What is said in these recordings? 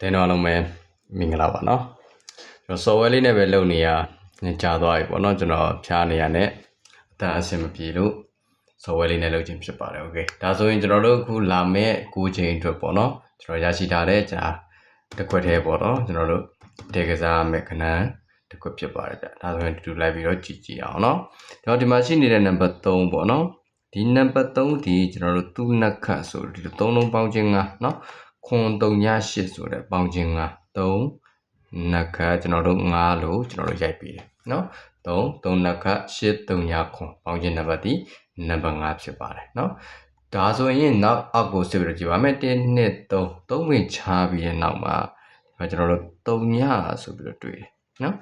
တင်းတော်လုံးပဲမင်္ဂလာပါနော်ကျွန်တော် software လေးနဲ့ပဲလုပ်နေရကြာသွားပြီပေါ့နော်ကျွန်တော်ဖြားနေရနဲ့အတန်အဆင်မပြေလို့ software လေးနဲ့လုပ်ခြင်းဖြစ်ပါတယ် okay ဒါဆိုရင်ကျွန်တော်တို့အခုလာမယ့်9ချိန်အတွက်ပေါ့နော်ကျွန်တော်ရရှိထားတဲ့ကျွန်တော်တစ်ခွက်သေးပေါ့နော်ကျွန်တော်တို့ဒေကစားမဲ့ခဏတစ်ခွက်ဖြစ်ပါတယ်ဗျဒါဆိုရင်တူတူလိုက်ပြီးတော့ကြည့်ကြည့်အောင်နော်ကျွန်တော်ဒီမှာရှိနေတဲ့ number 3ပေါ့နော်ဒီ number 3ဒီကျွန်တော်တို့သူ့နှက်ခတ်ဆိုဒီလို3လုံးပေါင်းခြင်းကနော် 9398ဆိုတဲ့ပေါင်ချင်း53နခတ်ကျွန်တော်တို့9လို့ကျွန်တော်တို့ရိုက်ပြီးတယ်နော်3 3နခတ်8300ခွန်ပေါင်ချင်းနံပါတ်ဒီနံပါတ်5ဖြစ်ပါတယ်နော်ဒါဆိုရင်နောက်အောက်ကိုဆက်ပြီးတော့ကြည့်ပါမယ်1 2 3 3ဝင်ချပြီးတဲ့နောက်မှာဒါကျွန်တော်တို့3ညဆိုပြီးတော့တွေ့တယ်နော်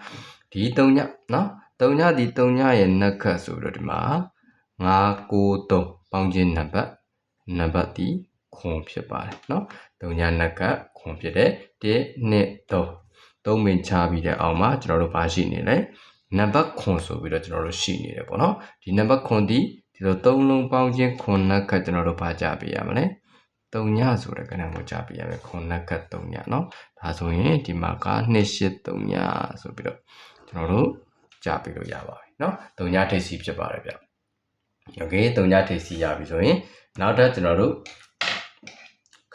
ဒီ3ညနော်3ညဒီ3ညရဲ့နခတ်ဆိုပြီးတော့ဒီမှာ993ပေါင်ချင်းနံပါတ်နံပါတ်ဒီ ခွန်ဖြစ်ပါတယ်เนาะ3ညနှစ်ခတ်ခွန်ဖြစ်တဲ့1 2 3 3ဝင်ချပြီးတဲ့အောက်မှာကျွန်တော်တို့ဘာရှိနေလဲနံပါတ်ခွန်ဆိုပြီးတော့ကျွန်တော်တို့ရှိနေတယ်ပေါ့နော်ဒီနံပါတ်ခွန်ဒီဒီလို၃လုံးပေါင်းခြင်းခွန်နက်ခတ်ကျွန်တော်တို့ဘာကြပေးရမလဲ၃ညဆိုတဲ့ကဏ္ဍကိုကြပေးရမယ်ခွန်နက်ခတ်၃ညเนาะဒါဆိုရင်ဒီမှာက2 8 3ညဆိုပြီးတော့ကျွန်တော်တို့ကြပေးလို့ရပါပြီเนาะ၃ညထိပ်စီဖြစ်ပါတယ်ဗျโอเค၃ညထိပ်စီရပြီဆိုရင်နောက်ထပ်ကျွန်တော်တို့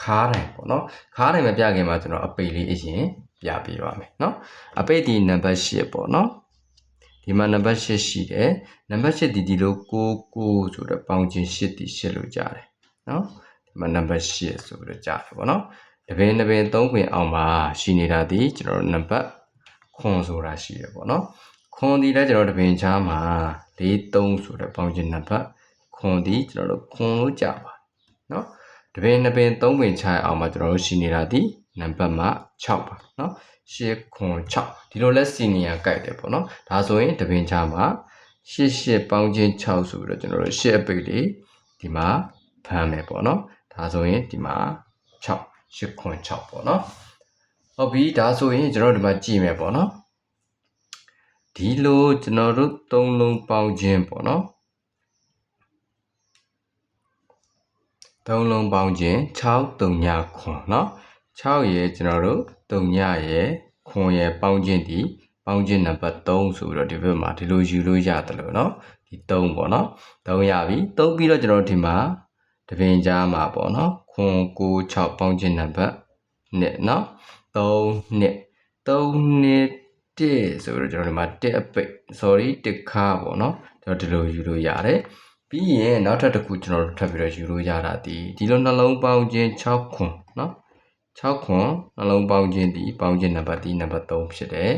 ခါတိုင်းပေါ့နော်ခါတိုင်းမပြခင်မှာကျွန်တော်အပေလေးအရင်ပြပေးပါမယ်နော်အပေဒီနံပါတ်8ပေါ့နော်ဒီမှာနံပါတ်8ရှိတယ်နံပါတ်8ဒီဒီလို99ဆိုတော့ပေါင်းခြင်း8ဒီ8လို့ကြားတယ်နော်ဒီမှာနံပါတ်8ဆိုပြီးတော့ကြားတယ်ပေါ့နော်တပင်တပင်3ခွင်အောင်မှာရှိနေတာဒီကျွန်တော်နံပါတ်ခွန်ဆိုတာရှိတယ်ပေါ့နော်ခွန်ဒီလည်းကျွန်တော်တပင်ချားမှာ43ဆိုတော့ပေါင်းခြင်းနံပါတ်ခွန်ဒီကျွန်တော်တို့ခွန်လို့ကြားပါနော် တပင်နှစ်ပင်3ပင်ချားအောင်မှာကျွန်တော်တို့ရှိနေတာဒီနံပါတ်မှာ6ပါเนาะ8ခွန်6ဒီလိုလဲစီနီယာကြိုက်တယ်ပေါ့เนาะဒါဆိုရင်တပင်ချာမှာ8 8ပေါင်းခြင်း6ဆိုပြီးတော့ကျွန်တော်တို့8အပိတ်လေးဒီမှာဖမ်းမယ်ပေါ့เนาะဒါဆိုရင်ဒီမှာ6 8ခွန်6ပေါ့เนาะဟုတ်ပြီဒါဆိုရင်ကျွန်တော်တို့ဒီမှာကြည့်မယ်ပေါ့เนาะဒီလိုကျွန်တော်တို့သုံးလုံးပေါင်းခြင်းပေါ့เนาะ သုံးလုံးပေါင်းခြင်း6 3ညခွန်เนาะ6ရဲ့ကျွန်တော်တို့3ညရဲ့ခွန်ရဲ့ပေါင်းခြင်းဒီပေါင်းခြင်းနံပါတ်3ဆိုပြီးတော့ဒီဘက်မှာဒီလိုယူလို့ရတယ်လို့เนาะဒီ3ပေါ့เนาะ3ရပြီ3ပြီးတော့ကျွန်တော်ဒီမှာတပင်ကြားမှာပေါ့เนาะခွန်9 6ပေါင်းခြင်းနံပါတ်1เนาะ3နှစ်3နှစ်1ဆိုတော့ကျွန်တော်ဒီမှာ1အပိတ် sorry 1ခါပေါ့เนาะကျွန်တော်ဒီလိုယူလို့ရတယ် ပြီးရင်နောက်ထပ်တစ်ခုကျွန်တော်တို့ထပ်ပြီးတော့ယူလို့ရတာဒီဒီလိုနှလုံးပေါင်းခြင်း6ခွန်းနော်6ခွန်းနှလုံးပေါင်းခြင်းဒီပေါင်းခြင်းနံပါတ်ဒီနံပါတ်3ဖြစ်တယ်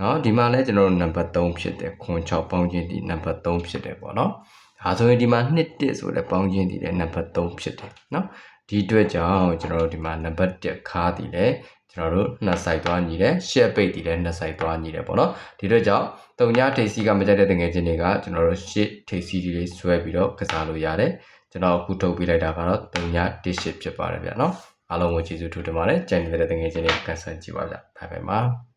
နော်ဒီမှာလည်းကျွန်တော်တို့နံပါတ်3ဖြစ်တယ်ခွန်း6ပေါင်းခြင်းဒီနံပါတ်3ဖြစ်တယ်ပေါ့နော်ဒါဆိုရင်ဒီမှာ1 1ဆိုတဲ့ပေါင်းခြင်းဒီလည်းနံပါတ်3ဖြစ်တယ်နော်ဒီအတွက်ကြောင့်ကျွန်တော်တို့ဒီမှာနံပါတ်1ခါဒီလည်း ကျွန်တော်တို့နှစ်ဆိုင်သွားညီတယ်ရှက်ပိတ်ဒီလည်းနှစ်ဆိုင်သွားညီတယ်ပေါ့နော်ဒီအတွက်ကြောင့်တုံညာထိပ်စီကမကြတဲ့တငယ်ချင်းတွေကကျွန်တော်တို့ရှစ်ထိပ်စီတွေဆွဲပြီးတော့ကစားလို့ရတယ်ကျွန်တော်အခုထုတ်ပေးလိုက်တာကတော့တုံညာတစ်ရှစ်ဖြစ်ပါတယ်ဗျာနော်အားလုံးကိုကျေးဇူးထူးတင်ပါတယ်ကြံနေတဲ့တငယ်ချင်းတွေကန်ဆယ်ကြည့်ပါဗျာဘိုင်ဘိုင်ပါ